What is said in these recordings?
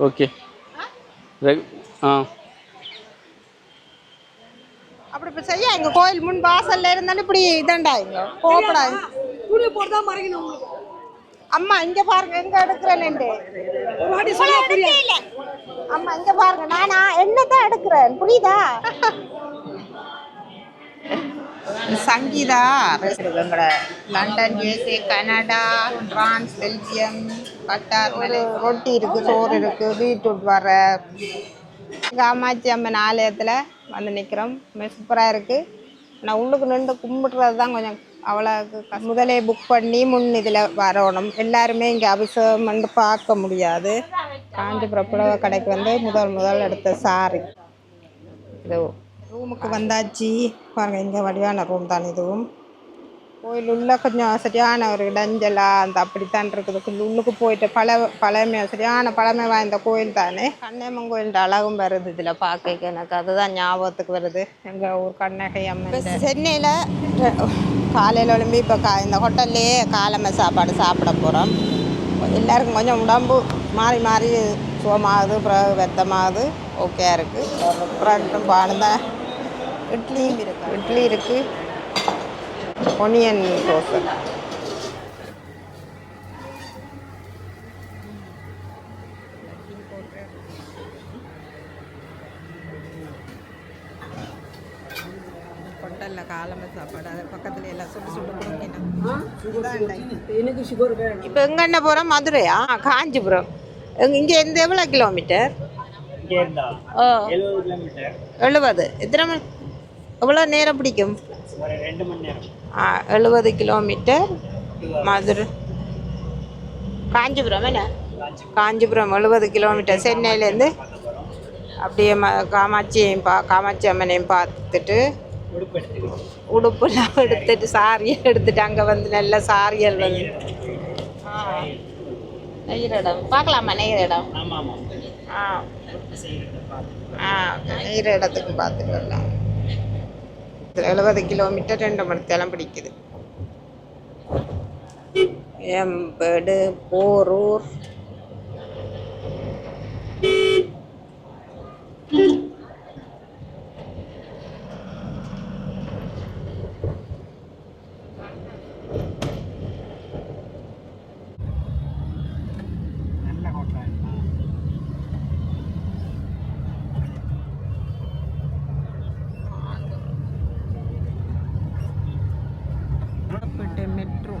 Okay. ரெ- ஆ. அப்படி இப்போ செய்ய எங்க கோயில் முன் வாசல்ல இருந்தாலும் இப்படி இதண்டா இங்க கோப்படாது துணி போட்டு தான் மறைக்கணும் உங்களுக்கு? அம்மா இங்க பாருங்க எங்க புரியாது. அம்மா இங்க பாருங்க. நானா என்னதான் எடுக்கிறேன்? புரியுதா? சங்கீதா. எங்களோட London USA Canada France Belgium. ஒரு ரொட்டி இருக்கு சோறு இருக்கு பீட்ரூட் வர. எங்கள் அம்மாச்சி அம்மன் ஆலயத்தில் வந்து நிற்கிறோம் சூப்பராக இருக்குது நான் உள்ளுக்கு நின்று கும்பிடுறது தான் கொஞ்சம் அவ்வளோக்கு முதலே புக் பண்ணி முன் இதில் வரணும். எல்லாருமே இங்கே அபிஷேகம் வந்து பார்க்க முடியாது. காஞ்சிபுரம் புடவை கடைக்கு வந்து முதல் முதல் எடுத்த சாரி இது ரூமுக்கு வந்தாச்சு. பாருங்கள் இங்கே வடிவான ரூம் தான் இதுவும். கோயில் உள்ள கொஞ்சம் சரியான ஒரு இடைஞ்சலா அந்த அப்படித்தான் இருக்குது. கொஞ்சம் உள்ளுக்கு போயிட்டு பல பழமை சரியான பழமை வாய்ந்த கோயில் தானே? கண்ணேம்மன் கோயில் அழகும் வருது இதில் பார்க்க எனக்கு. அதுதான் ஞாபகத்துக்கு வருது. எங்கள் ஊர் கண்ணகை அம்மன் சென்னையில் காலையில் எழும்பி இப்போ கா இந்த ஹோட்டல்லையே காலமை சாப்பாடு சாப்பிட போகிறோம் எல்லாருக்கும் கொஞ்சம் உடம்பு மாறி மாறி சுகமாகுது அப்புறம் வெத்தமாகுது ஓகே இருக்குது ப்ரெட்டும் பாலும் தான் இட்லியும் இருக்குது இட்லி இருக்குது ஒனியன் தோசை ஹோட்டலில் காலமை சாப்பாடு அது பக்கத்தில் எல்லாம் சுட்டு சுட்டு கொடுக்கணும். எனக்கு சுகர் வேணும். இப்போ எங்கே என்ன போகிறோம் மதுரையா? ஆ, காஞ்சிபுரம் இங்கே இருந்து? எவ்வளோ கிலோமீட்டர் ஓ எழுபது எத்தனை மணி எவ்வளோ நேரம் பிடிக்கும்? ஒரு ரெண்டு மணி நேரம். எழுபது கிலோமீட்டர் மதுரை காஞ்சிபுரம் என்ன காஞ்சிபுரம் எழுபது கிலோமீட்டர் சென்னையிலேருந்து அப்படியே ம காமாட்சியையும் பா காமாட்சி அம்மனையும் பார்த்துட்டு உடுப்புலாம் எடுத்துட்டு சாரியல் எடுத்துட்டு அங்கே வந்து நல்ல சாரியல் வந்து நெய்கிற இடம் பார்க்கலாமா நெய்கிற இடம் ஆ ஆ நெய்கிற இடத்துக்கு பார்த்துட்டு வரலாம் எழுபது கிலோமீட்டர் ரெண்டு மணி தேலம் பிடிக்குது எம்பேடு போரூர் நல்ல hotel Saidapet metro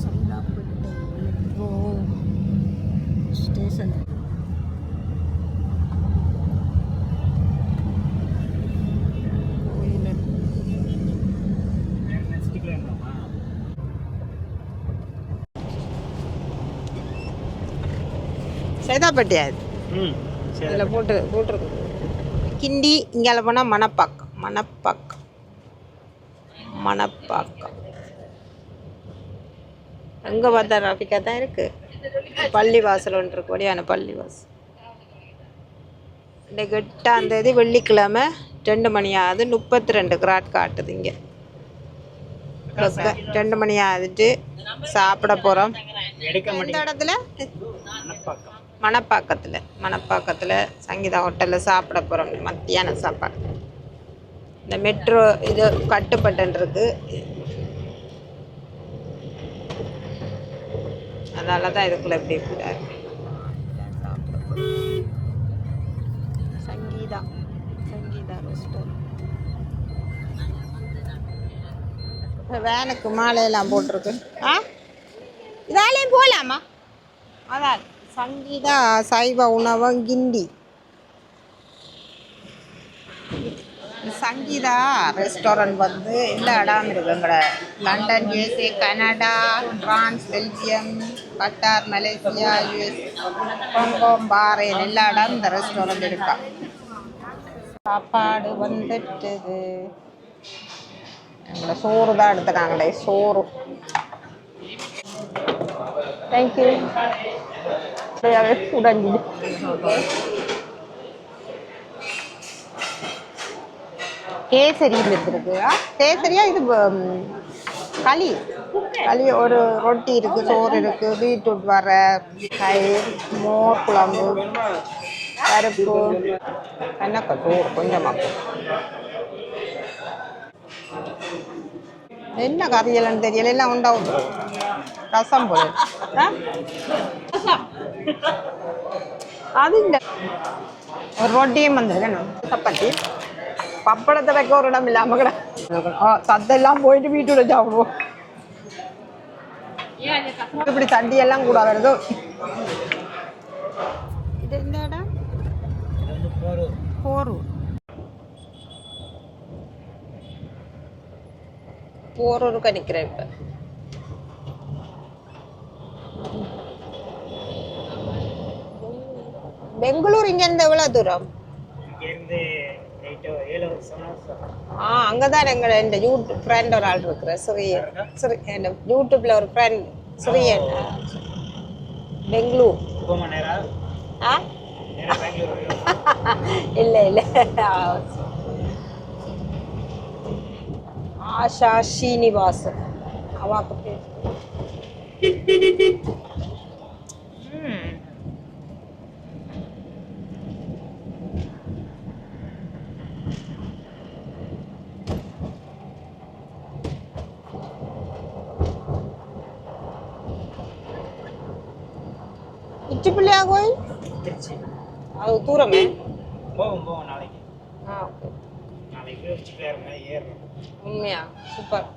Saidapet metro station கோயில் நெக்ஸ்ட்டுக்குள்ள இருந்தோமா ம் சரி. இதில் போட்டு போட்டிருக்கு கிண்டி இங்கே போனால் மணப்பாக்கம். மணப்பாக்கம். மணப்பாக்கம். எங்கே பார்த்தா டிராஃபிக்காக தான் இருக்குது பள்ளி வாசல் ஒன்று இருக்கு. வழியான பள்ளி வாசல் இன்னைக்கு எட்டாம் தேதி வெள்ளிக்கிழமை ரெண்டு மணி ஆகுது. முப்பத்தி ரெண்டு கிராட் காட்டுது இங்கே. ரெண்டு மணி ஆகுதுட்டு சாப்பிட போகிறோம் எந்த இடத்துல? மணப்பாக்கத்தில் மணப்பாக்கத்தில் சங்கீதா ஹோட்டலில் சாப்பிட போகிறோம் மத்தியான சாப்பாடு. இந்த மெட்ரோ இது கட்டுப்பட்டன் அதனால தான் இதுக்குள்ளே இப்படி இப்படி இருக்கு சங்கீதா சங்கீதா ரெஸ்டாரண்ட் வேனுக்கு மாலையெல்லாம் போட்டிருக்கு. ஆ? இதாலேயும் போகலாமா அதான். சங்கீதா சைவ உணவகம் கிண்டி சங்கீதா ரெஸ்டாரண்ட் வந்து எல்லா இடம் இருக்கு எங்கட London USA Canada France Belgium Qatar Malaysia US Hong Kong பாரேன் எல்லா இடம் இந்த ரெஸ்டாரண்ட் இருக்கா சாப்பாடு வந்துட்டுது. எங்களை சோறு தான் எடுத்துக்காங்களே சோறு. தேங்க்யூ உடஞ்சி கேசரி இருக்கு கேசரியா இது களி. களி ஒரு ரொட்டி இருக்கு சோறு இருக்கு பீட்ரூட் வர தயிர் மோர் குழம்பு பருப்பு. என்னக்கா சோறு கொஞ்சமாக என்ன கறியலன்னு தெரியல? எல்லாம் உண்டாவும் ரசம் போல சப்பாத்தி பப்படத்தை வைக்க ஒரு இடம் இல்லாம கூட ஆ, சத்தெல்லாம் போயிட்டு வீட்டுல சாப்பிடுவோம் இப்படி தண்டி எல்லாம் கூட வருதோ இது இந்த இடம் போரூர் போரூருக்கு நிற்கிறேன் இப்போ பெங்களூர் இங்கேருந்து எவ்வளோ தூரம்? இங்கேருந்து எயிட் ஏழு செவன் ஹவர்ஸ் ஆ அங்கே தான் எங்கள் இந்த யூடியூப் ஃப்ரெண்ட் ஒரு ஆள் இருக்கிற சிறியன் சிறி இந்த யூடியூப்பில் ஒரு ஃப்ரெண்ட் சிறியன் பெங்களூர். ஆ. இல்லை இல்லை. ஆஷா ஸ்ரீனிவாசன் அவாக்கு பேர் ம். உச்சி பிள்ளையா கோயில் திருச்சி அது தூரமே. போகும் போகும் நாளைக்கு. ஆ ஓகே. நாளைக்கு உச்சி பிள்ளையார் ஏறுறோம் உண்மையா? சூப்பர்.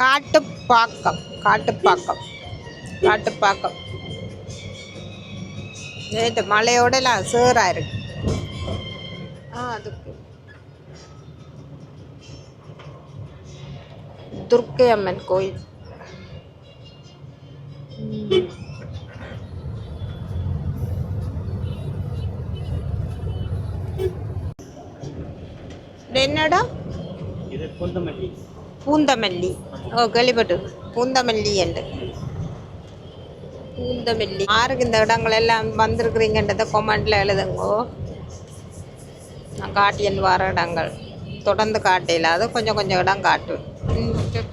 காட்டுப்பாக்கம் காட்டுப்பாக்கம் காட்டுப்பாக்கம். நேற்று மழையோடலாம் சேரா இருக்கு. ஆ அதுக்கு. துர்க்கை அம்மன் கோயில். என்னடா பூந்தமல்லி ஓ கேள்விப்பட்டு பூந்தமல்லி என்று பூந்தமல்லி யாருக்கு இந்த இடங்கள் எல்லாம் வந்திருக்கிறீங்கன்றத கொமெண்ட்ல எழுதுங்கோ நான் காட்டியன் வர இடங்கள் தொடர்ந்து காட்டையில் அது கொஞ்சம் கொஞ்சம் இடம் காட்டு ம், சரி.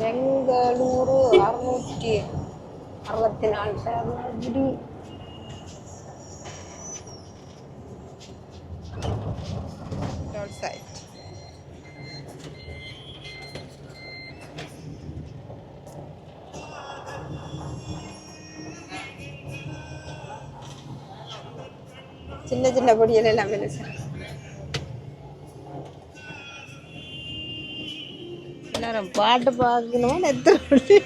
பெங்களூரு அறுநூற்றி அறுபத்தி நாலு சதுரடி outside. சின்ன சின்ன பொடியில் எல்லாம் சார் எல்லாரும் பாட்டு பார்க்கணும் எத்தனை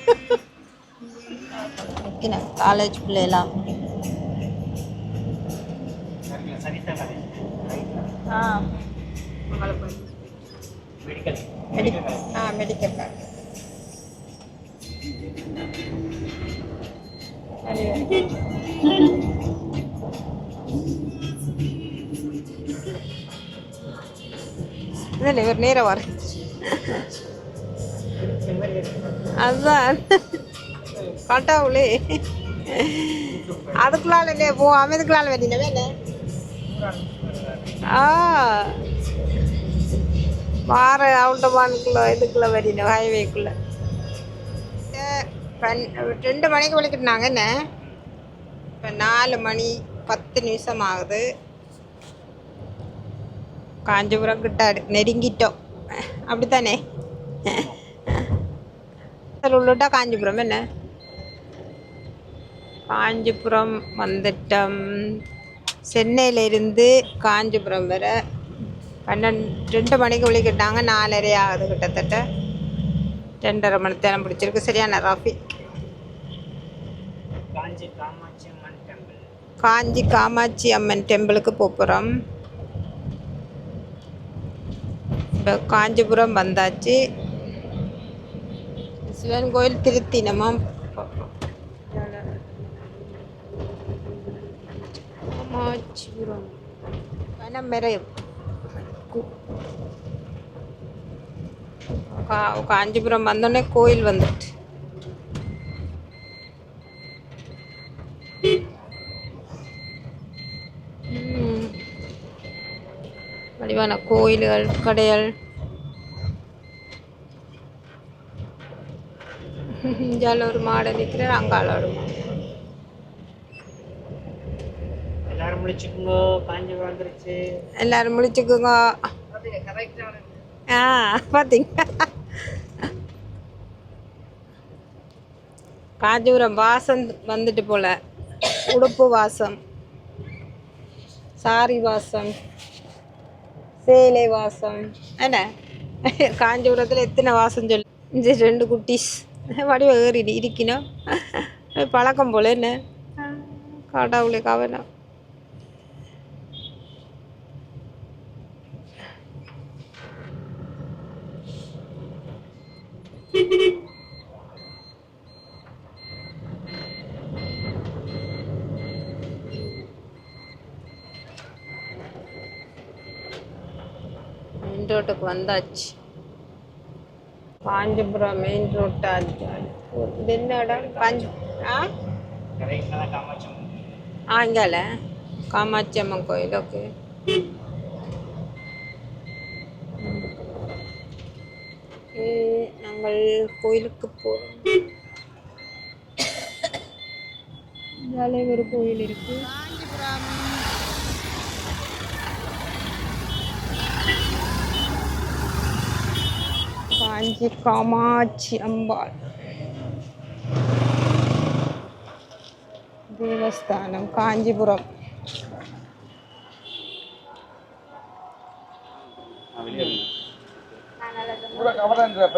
வைக்கணும் காலேஜ் பிள்ளைலாம் காலேஜ் ஆ மெடிக்கல் மெடிக்கல் ஆ மெடிக்கல் கார்டு இதில் இவர் நேரம் வர அதுதான் கட்டாவுளே அதுக்குள்ளால போ அமைதுக்குள்ளால வேண்டினவே என்ன? ஆ. வார அவுட்டமானுக்குள்ள இதுக்குள்ள வரின ஹைவேக்குள்ள ரெண்டு மணிக்கு விளக்கிட்டாங்க என்ன? இப்போ நாலு மணி பத்து நிமிஷம் ஆகுது. காஞ்சிபுரம் கிட்டாரு நெருங்கிட்டோம். அப்படித்தானே? உள்ளிட்டா காஞ்சிபுரம் என்ன? காஞ்சிபுரம் வந்துட்டோம். சென்னையிலேருந்து காஞ்சிபுரம் வர பன்னெண்டு ரெண்டு மணிக்கு விളിக்கிட்டாங்க நாலரை ஆகுது கிட்டத்தட்ட. ரெண்டரை மணி நேரம் பிடிச்சிருக்கு சரியான ராஃபிக் காஞ்சி காமாட்சி அம்மன் டெம்பிள் காஞ்சி காமாட்சி அம்மன் டெம்பிளுக்கு போகிறோம் இப்போ காஞ்சிபுரம் வந்தாச்சு. சிவன் கோயில் திருத்தினமாம் மாச்சுரம் வனமெரயம் காஞ்சிபுரம் வந்தோடனே கோயில் வந்துட்டு வடிவான கோயில்கள் கடைகள் இஞ்சால ஒரு மாடை நிற்கிறார் அங்கால ஒரு மாடை எல்லாரும் முடிச்சுக்கோங்க காஞ்சி வந்துருச்சு எல்லாரும் முடிச்சுக்குங்க ஆ பார்த்தீங்க காஞ்சிபுரம் வாசம் வந்துட்டு போல. உடுப்பு வாசம். சாரி வாசம். சேலை வாசம். என்ன? காஞ்சிபுரத்தில் எத்தனை வாசம் சொல்லு. இந்த ரெண்டு குட்டீஸ். வடிவ ஏறி இருக்கணும் பழக்கம் போல என்ன? கடவுளே கவனம். மெயின் ரோட்டுக்கு வந்தாச்சு. காஞ்சிபுரம் மெயின் ரோட்டு இது என்ன இடம் காஞ்சி ஆ காமாட்சம் ஆங்கால காமாட்சி அம்மன் கோயில்? ஓகே நாங்கள் கோயிலுக்கு போகிறோம் இதாலே ஒரு கோயில் இருக்கு. காஞ்சி காமாட்சி அம்பாள். தேவஸ்தானம் காஞ்சிபுரம்.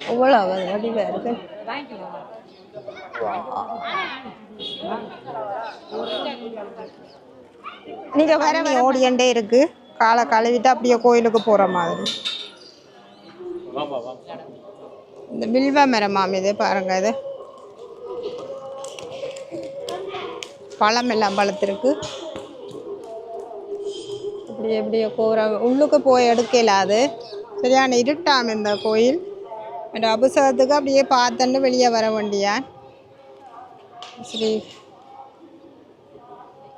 எவ்வளோ வடிவாக இருக்கு நீங்க வர ஓடியண்டே இருக்கு. காலை கழுவிட்டு அப்படியே கோயிலுக்கு போற மாதிரி. இந்த வில்வ மரமாம் இது பாருங்க இது. பழம் எல்லாம் பழுத்திருக்கு. இப்படி எப்படியோ கோர உள்ளுக்கு போய் எடுக்கல அது. சரியான இருட்டாம் இந்த கோயில். அந்த அப்படியே பார்த்துன்னு வெளியே வர வேண்டியான் ஸ்ரீ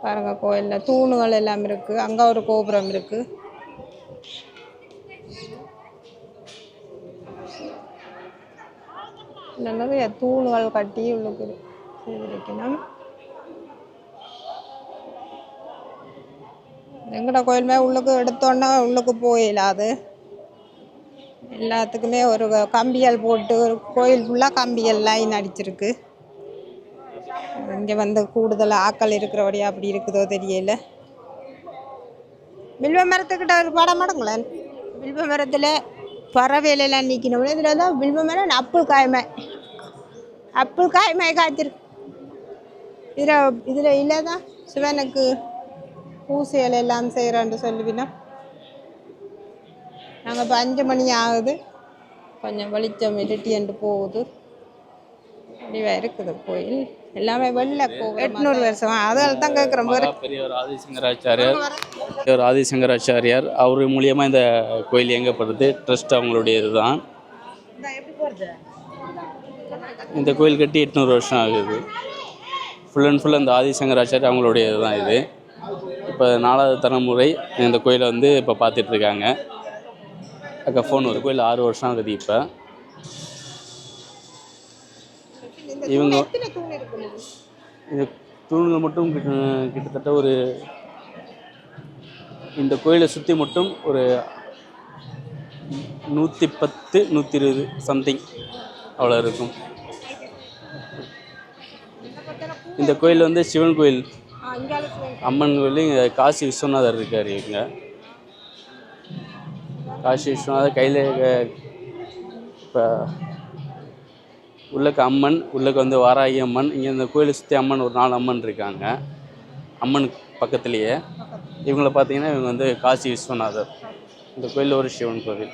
பாருங்க கோயிலில் தூணுகள் எல்லாம் இருக்குது அங்கே ஒரு கோபுரம் இருக்குது இந்த நிறைய தூணுகள் கட்டி உள்ளுக்கு செய்திருக்கணும் எங்கட கோயிலுமே உள்ளுக்கு எடுத்தோன்னா உள்ளுக்கு போயிடாது எல்லாத்துக்குமே ஒரு கம்பியல் போட்டு ஒரு கோயில் ஃபுல்லாக கம்பியல் லைன் அடிச்சிருக்கு. இங்கே வந்து கூடுதல் ஆக்கள் இருக்கிறபடியா அப்படி இருக்குதோ தெரியல. வில்வ மரத்துக்கிட்ட ஒரு படம் மடங்களேன் வில்வ மரத்தில் பறவையிலெல்லாம் நிற்கணும் இதில் தான் வில்வ மரம் அப்புள் காய்மை அப்புள் காய்மை காய்ச்சிருக்கு இதில் இதில் இல்லை தான் சிவனுக்கு பூசைகள் எல்லாம் செய்கிறான்னு சொல்லுவினா நாங்கள் இப்போ அஞ்சு மணி ஆகுது. கொஞ்சம் வெளிச்சம் இருட்டியண்டு போகுது. முடிவாக இருக்குது கோயில். எல்லாமே வெளில கோவில் எட்நூறு வருஷம். அதனால தான் கேட்குறோம் பெரியவர் ஆதிசங்கராச்சாரியார். பெரியவர் ஆதிசங்கராச்சாரியார். அவர் மூலியமாக இந்த கோயில் இயங்கப்படுது. ட்ரஸ்ட் அவங்களுடைய இதுதான் இந்த கோயில் கட்டி எட்நூறு வருஷம் ஆகுது. ஃபுல் அண்ட் ஃபுல் அந்த ஆதிசங்கராச்சாரியர் அவங்களுடைய இதுதான் இது. இப்போ நாலாவது தலைமுறை இந்த கோயிலை வந்து இப்போ பார்த்துட்ருக்காங்க அக்கா ஃபோன் ஒரு கோயில் ஆறு வருஷம் ஆகுது இப்போ. இவங்க இந்த தூண்கள் மட்டும் கிட்ட- கிட்டத்தட்ட ஒரு இந்த கோயிலை சுற்றி மட்டும் ஒரு நூற்றி பத்து நூற்றி இருபது சம்திங் அவ்வளோ இருக்கும். இந்த கோயில் வந்து சிவன் கோயில். அம்மன் கோயில். இங்கே காசி விஸ்வநாதர் இருக்கார் இவங்க காசி விஸ்வநாதர் கையில் இப்போ உள்ளக்க அம்மன் உள்ளக்க வந்து வாராகி அம்மன் இங்கே இந்த கோயிலை சுற்றி அம்மன் ஒரு நாலு அம்மன் இருக்காங்க. அம்மன் பக்கத்துலேயே. இவங்கள பார்த்தீங்கன்னா இவங்க வந்து காசி விஸ்வநாதர். இந்த கோயில் ஒரு சிவன் கோவில்.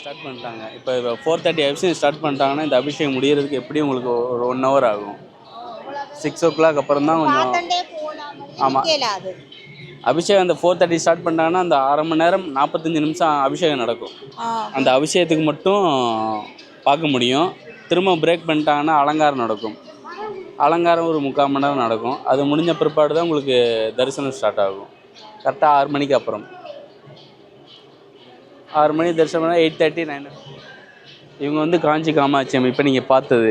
ஸ்டார்ட் பண்ணிட்டாங்க. இப்போ ஃபோர் தேர்ட்டி அபிஷேகம் ஸ்டார்ட் பண்ணிட்டாங்கன்னா இந்த அபிஷேகம் முடியறதுக்கு எப்படியும் உங்களுக்கு ஒரு ஒன் ஹவர் ஆகும். சிக்ஸ் ஓ கிளாக் அப்புறம் தான் கொஞ்சம் பார்த்துட்டே போனாமல் ஆமா. நிற்கலாது அபிஷேகம் அந்த ஃபோர் தேர்ட்டி ஸ்டார்ட் பண்ணிட்டாங்கன்னா அந்த அரை மணி நேரம் நாற்பத்தஞ்சு நிமிஷம் அபிஷேகம் நடக்கும். அந்த அபிஷேகத்துக்கு மட்டும் பார்க்க முடியும். திரும்ப பிரேக் பண்ணிட்டாங்கன்னா அலங்காரம் நடக்கும். அலங்காரம் ஒரு முக்கால் மணி நேரம் நடக்கும். அது முடிஞ்ச பிற்பாடு தான் உங்களுக்கு தரிசனம் ஸ்டார்ட் ஆகும். கரெக்டாக ஆறு மணிக்கு அப்புறம். ஆறு மணி தரிசனம் பண்ணால் எயிட் தேர்ட்டி நைன் இவங்க வந்து காஞ்சி காமாட்சி அம்மன் இப்போ நீங்கள் பார்த்தது.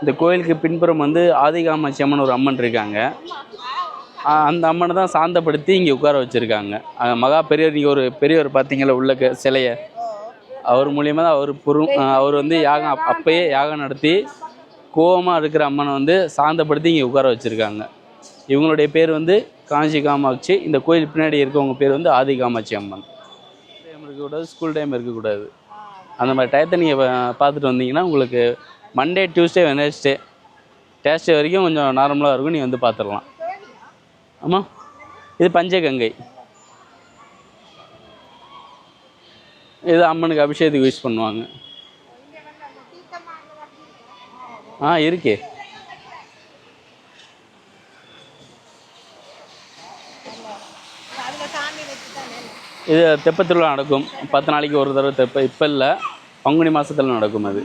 இந்த கோயிலுக்கு பின்புறம் வந்து ஆதி காமாட்சி அம்மன் ஒரு அம்மன் இருக்காங்க. அந்த அம்மனை தான் சாந்தப்படுத்தி இங்கே உட்கார வச்சுருக்காங்க. மகா பெரியவர் நீங்கள் ஒரு பெரியவர் பார்த்தீங்களா உள்ள சிலையை? அவர் மூலியமாக தான் அவர் புரு அவர் வந்து யாகம் அப்பயே யாகம் நடத்தி கோவமாக இருக்கிற அம்மனை வந்து சாந்தப்படுத்தி இங்கே உட்கார வச்சுருக்காங்க. இவங்களுடைய பேர் வந்து காஞ்சி காமாட்சி. இந்த கோயில் பின்னாடி இருக்கவங்க பேர் வந்து ஆதி காமாட்சி அம்மன். டைம் இருக்கக்கூடாது ஸ்கூல் டைம் இருக்கக்கூடாது. அந்த மாதிரி டயத்தை நீங்கள் பார்த்துட்டு வந்தீங்கன்னா உங்களுக்கு மண்டே டியூஸ்டே வெனஸ்டே டேஸ்டே வரைக்கும் கொஞ்சம் நார்மலாக இருக்கும். நீங்கள் வந்து பார்த்துடலாம். ஆமாம் இது பஞ்சகங்கை. இது அம்மனுக்கு அபிஷேகத்துக்கு யூஸ் பண்ணுவாங்க. ஆ இருக்கே. இது தெப்பத்திருவிழா நடக்கும். பத்து நாளைக்கு ஒரு தடவை தெப்ப இப்போ இல்லை. பங்குனி மாதத்தில் நடக்கும் அது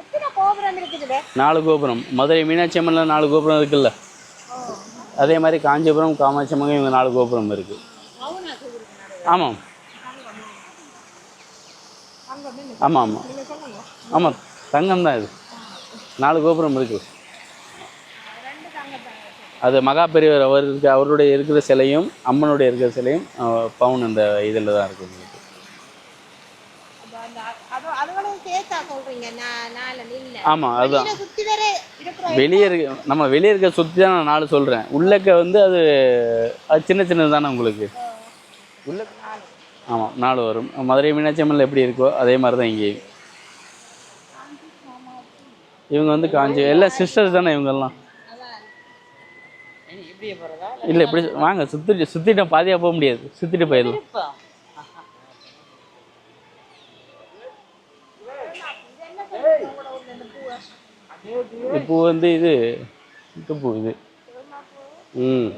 எத்தனை கோபுரம் இருக்குது நாலு கோபுரம். மதுரை மீனாட்சி அம்மனில் நாலு கோபுரம் இருக்குல்ல? அதே மாதிரி காஞ்சிபுரம் காமாட்சி அம்மன் இவங்க நாலு கோபுரம் இருக்கு. ஆமாம். ஆமாம் ஆமாம். ஆமாம் தங்கம் தான் இது. நாலு கோபுரம் இருக்கு. அது மகா பெரியவர் அவர் அவருடைய இருக்கிற சிலையும் அம்மனுடைய இருக்கிற சிலையும் பவுன் இந்த இதில் தான் இருக்குது உங்களுக்கு அது அதுகளும் சேர்த்தா சொல்றீங்க நான் நாலு நில்ல ஆமாம் அதுதான். வெளியே இருக்க நம்ம வெளியே இருக்க சுற்றி தான் நான் நாலு சொல்கிறேன் உள்ளக்க வந்து அது அது சின்ன சின்னது தானே உங்களுக்கு? உள்ள ஆமாம் நாலு வரும். மதுரை மீனாட்சி அம்மனில் எப்படி இருக்கோ அதே மாதிரி தான் இங்கேயும். இவங்க வந்து காஞ்சி எல்லாம் சிஸ்டர்ஸ் தானே இவங்கெல்லாம்? இல்லை இப்படி வாங்க சுற்றி சுற்றிட்டு பாதியாக போக முடியாது. சுற்றிட்டு போயிடலாம். இது பூ வந்து இது இந்த பூ இது. ம்.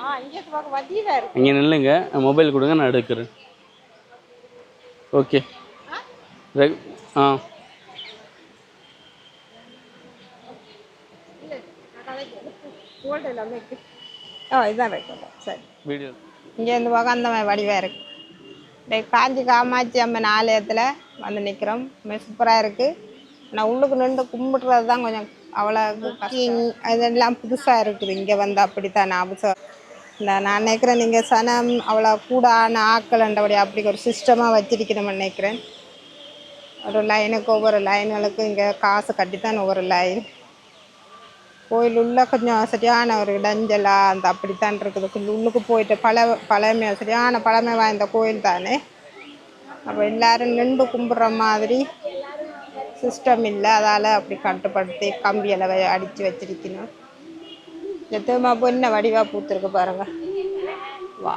ஆ இங்க நில்லுங்க. மொபைல் கொடுங்க நான் எடுக்கிறேன். ஓகே. ஆ? ஆ. இதான் வைக்கல சரி. வீடியோ. இங்கே இந்த பக்கம் அந்த மாதிரி வடிவாக இருக்கு. டேய் காஞ்சி காமாட்சி அம்மன் ஆலயத்தில் வந்து நிற்கிறோம் சூப்பராக இருக்குது நான் உள்ளுக்கு நின்று கும்பிடுறது தான் கொஞ்சம் அவ்வளோ கஷ்டம். அதெல்லாம் புதுசாக இருக்குது. இங்கே வந்து அப்படித்தான் புதுசாக இந்த நான் நினைக்கிறேன் நீங்கள் சனம் அவ்வளோ கூடான ஆக்கலண்டபடி அப்படி ஒரு சிஸ்டமாக வச்சிருக்கணும்னு நினைக்கிறேன். ஒரு லைனுக்கு ஒவ்வொரு லைன்களுக்கும் இங்கே காசு கட்டித்தான் ஒவ்வொரு லைன் கோயில் உள்ள கொஞ்சம் சரியான ஒரு இடைஞ்சலா அந்த அப்படித்தான் இருக்குது. உள்ளுக்கு போயிட்டு பல பழமை சரியான பழமை வாய்ந்த கோயில் தானே. அப்போ எல்லாரும் நின்று கும்பிட்ற மாதிரி சிஸ்டம் இல்லை அதால் அப்படி கட்டுப்படுத்தி கம்பியெல்லாம் வ அடித்து வச்சிருக்கணும். இந்த திரும்ப பொண்ணை வடிவாக பூத்துருக்கு பாருங்க. வா.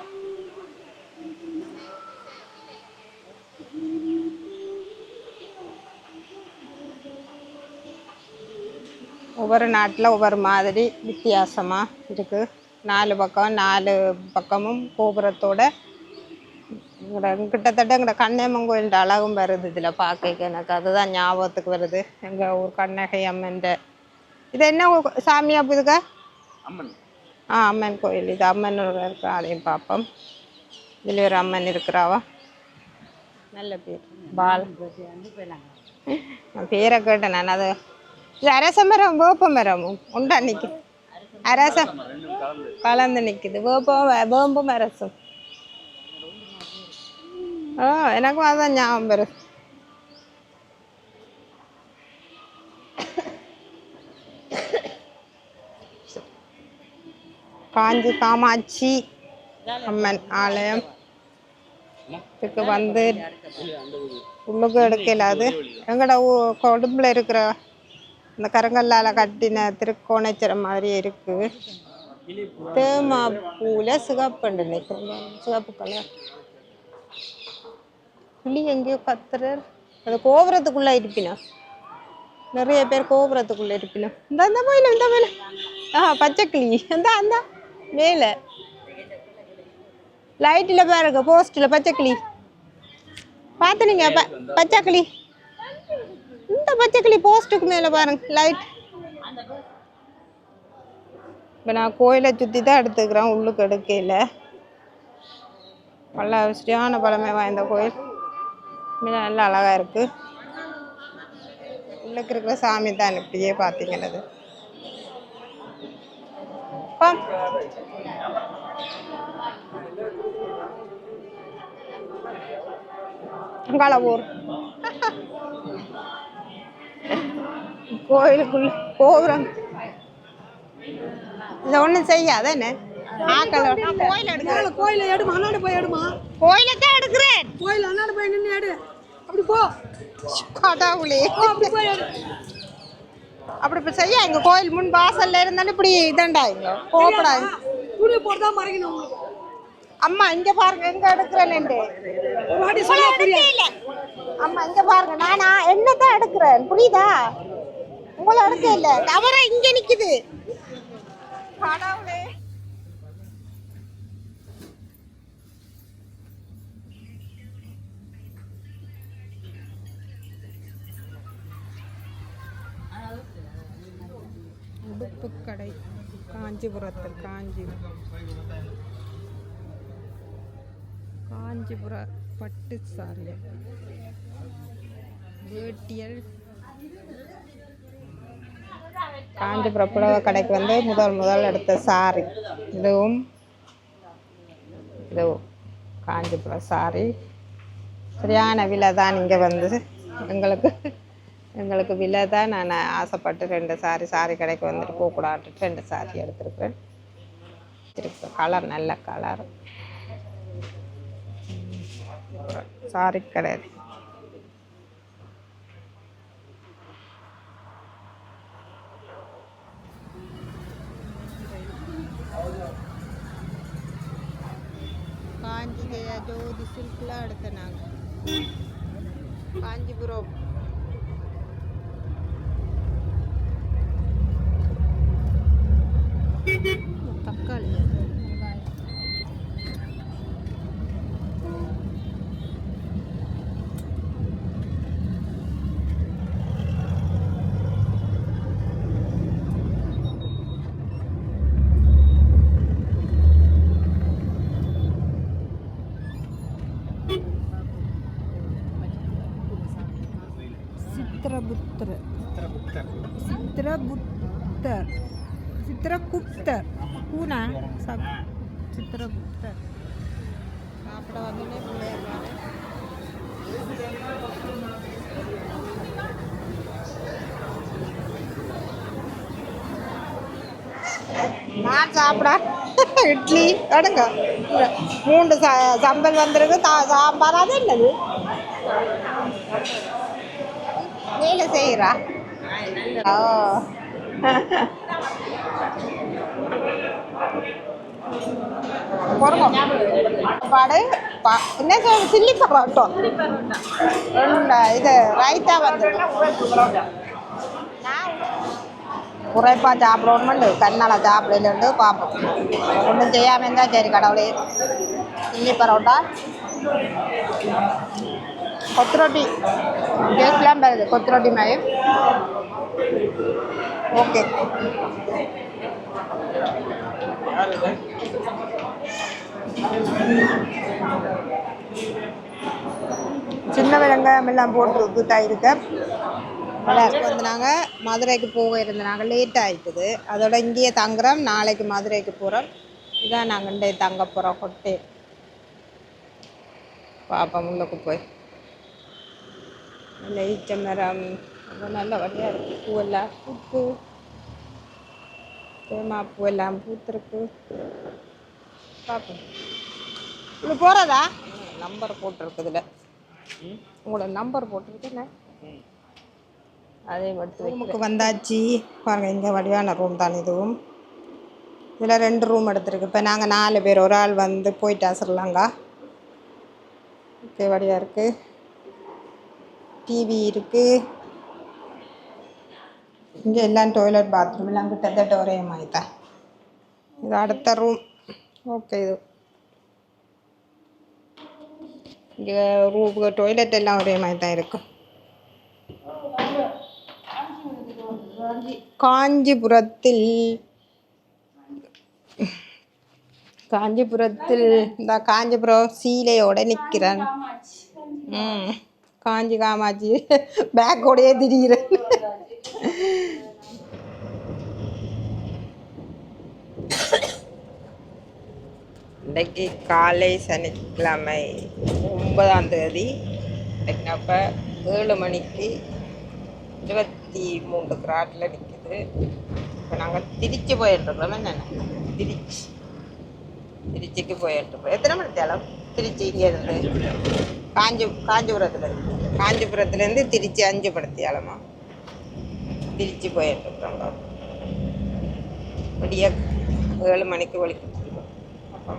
ஒவ்வொரு நாட்டில் ஒவ்வொரு மாதிரி வித்தியாசமாக இருக்குது நாலு பக்கம் நாலு பக்கமும் கோபுரத்தோட இங்கட கிட்டத்தட்ட எங்கட கண்ணியம்மன் கோயில்ட அழகும் வருது இதில் பார்க்க எனக்கு. அதுதான் ஞாபகத்துக்கு வருது. எங்கள் ஊர் கண்ணகை அம்மன்ட. இது என்ன ஊ- சாமி அப்போ இதுக்கா? அம்மன். ஆ அம்மன் கோயில். இது அம்மன் இருக்கிற அதையும் பார்ப்போம் இதில் ஒரு அம்மன் இருக்கிறாவா? நல்ல பேர். பால். பேரை கேட்டேன் நான். அது இது அரச மரம் வேப்ப மரமும் உண்டா நிற்கி அரச கலந்து. நிற்குது வேப்பம் வேம்பும் அரசும். ஆ எனக்கும் அதான் ஞாபகம் பெரு காஞ்சி காமாட்சி அம்மன் ஆலயம் இதுக்கு வந்து உள்ளுக்கு எடுக்கல அது எங்கட ஊ கொழும்புல இருக்கிற இந்த கருங்கல்லால கட்டின திருக்கோணேச்சரம் மாதிரி இருக்கு தேமா பூவில் சிகப்பு நினைக்கிறேன் சிகப்பு கலர் கிளி எங்கேயோ கத்துறார். அது கோபுரத்துக்குள்ளே இருப்பினா. நிறைய பேர் கோபுரத்துக்குள்ளே இருப்பினா. இந்த அந்த மயில இந்த மயில ஆ பச்சை கிளி. அந்த அந்த மேலே. லைட்டில் பாருங்க போஸ்ட்டில் பச்சை கிளி. பார்த்துனீங்க ப பச்சை கிளி. இந்த பச்சை கிளி போஸ்ட்டுக்கு மேலே பாருங்க லைட் இப்போ நான் கோயிலை சுற்றி தான் எடுத்துக்கிறேன் உள்ளுக்கு எடுக்கையில். நல்ல சரியான பழமை வாய்ந்த கோயில். உண்மையிலே நல்லா அழகாக இருக்குது உள்ளுக்கு இருக்கிற சாமி தான் இப்படியே பார்த்தீங்கன்னது ஊர். கோயிலுக்குள்ள கோபுரம் இதை ஒன்றும் செய்யாத என்ன? கோயில் எடுக்கிறேன் எடுமா அண்ணாடு போய் எடுமா கோயிலை தான் எடுக்கிறேன். கோயில் அண்ணாடு போய் நின்று எடு அப்படி போ. கடவுளே. அப்படி போய் அப்படி இப்போ செய்ய எங்க கோயில் முன் வாசல்ல இருந்தாலும் இப்படி இதண்டா. இங்க போகக்கூடாது துணி போட்டு தான் மறைக்கணும் உங்களுக்கு. அம்மா இங்க பாருங்க எங்க புரியாது. அம்மா இங்க பாருங்க நானா என்னதான் எடுக்கிறேன்? புரியுதா? உங்களை எடுக்க இல்ல. கவரை இங்க நிக்குது. கடவுளே. உடுப்பு கடை காஞ்சிபுரத்தில் காஞ்சி காஞ்சிபுர பட்டு சாரி வேட்டியல். காஞ்சிபுரம் புடவை கடைக்கு வந்து முதல் முதல் எடுத்த சாரி. இதுவும் இதுவும் காஞ்சிபுரம் சாரி. சரியான விலை தான் இங்கே வந்து எங்களுக்கு. எங்களுக்கு விலை தான் நான் ஆசைப்பட்டு ரெண்டு சாரி சாரி கடைக்கு வந்துட்டு போகக்கூடாது ரெண்டு சாரி எடுத்துருக்குறேன். இருக்கு. கலர் நல்ல கலர் சாரி கடை. காஞ்சி ஜோதி சில்க்லாம் எடுத்தேன் நாங்கள் Kanchipuram. தக்காளி வெங்காயம் சித்திரபுத்திர சித்திரபுத்தர் சித்திரகுப்தர் பூனா? சப் சித்திரகுப்தர் சாப்பிட வந்தோடனே நான் சாப்பிட இட்லி எடுங்க மூன்று ச சம்பல் வந்திருக்கு. தா சாம்பார்? அது என்னது? வேலை செய்கிறா ஓ. பொறுங்க பாடு பா என்ன சொல்றது சில்லி பரோட்டோ ரெண்டு இது ரைத்தா வந்து குறைப்பா சாப்பிடணுமெண்டு கண்ணால் சாப்பிடலன்னு பார்ப்போம் ஒன்றும் செய்யாமல் இருந்தால் சரி கடவுளே சில்லி பரோட்டா கொத்து ரொட்டி டேஸ்ட்லாம் பெறுது கொத்து ரொட்டி மாதிரி ஓகே சின்ன வெங்காயம் எல்லாம் போட்டு இருக்க. எல்லாருக்கும் வந்து நாங்கள் மதுரைக்கு போக இருந்தாங்க லேட் ஆகிட்டுது அதோட இங்கேயே தங்குறோம். நாளைக்கு மதுரைக்கு போகிறோம் இதான் நாங்கள் இண்டே தங்க போகிறோம் கொட்டே. பாப்போம் உள்ளுக்கு போய். நல்ல ஈச்ச மரம். ரொம்ப நல்ல வழியாக இருக்குது பூவெல்லாம் பூத்து தேமா பூவெல்லாம் பூத்துருக்கு. பார்ப்போம் இப்படி போகிறதா நம்பர் போட்டிருக்குதுல. உங்களோட நம்பர் போட்டிருக்குண்ணே அதே மட்டும் ரூமுக்கு வந்தாச்சு. பாருங்க இங்கே வடிவான ரூம் தான் இதுவும். இதில் ரெண்டு ரூம் எடுத்திருக்கு. இப்போ நாங்கள் நாலு பேர் ஒரு ஆள் வந்து போயிட்டா ஸ்ரீலங்கா ஓகே வழியாக இருக்குது டிவி இருக்குது இங்கே எல்லாம் டாய்லெட் பாத்ரூம் எல்லாம் கிட்டத்தட்ட ஒரே மாதிரி தான். இது அடுத்த ரூம் ஓகே இது இங்கே ரூம் டாய்லெட் எல்லாம் ஒரே மாதிரி தான் இருக்கும் காஞ்சிபுரத்தில் காஞ்சிபுரத்தில் இந்த காஞ்சிபுரம் சீலையோட நிற்கிறேன் ம் காஞ்சி காமாட்சி பேக்கோடையே திரிகிறேன் இன்றைக்கு காலை சனிக்கிழமை ஒன்பதாம் தேதி அப்போ ஏழு மணிக்கு இருபத்தி மூன்று கிராட்டில் நிற்கிது இப்போ நாங்கள் திருச்சி போயிட்டுருக்கோம் என்ன திருச்சி. திருச்சிக்கு போயிட்டுருக்கோம் எத்தனை மணி தேலம்? திருச்சி இங்கேருந்து. காஞ்சி காஞ்சிபுரத்துலேருந்து காஞ்சிபுரத்துலேருந்து திருச்சி அஞ்சு படத்தியாலமா திருச்சி போயிட்டுருக்கோங்க விடிய ஏழு மணிக்கு வலிக்கிட்டு இருக்கோம் அப்போ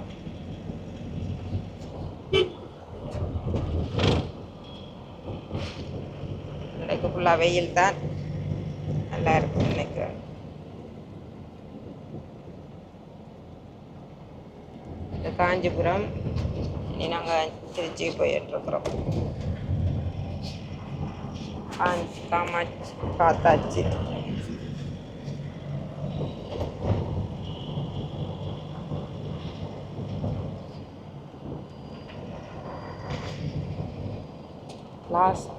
இன்னைக்கு ஃபுல்லாக வெயில் தான் நல்லா இருக்கும் இன்னைக்கு இது காஞ்சிபுரம் இனி நாங்கள் திருச்சி போயிட்டுருக்குறோம் காஞ்சி காமாட்சி காத்தாச்சி. லாஸ்ட்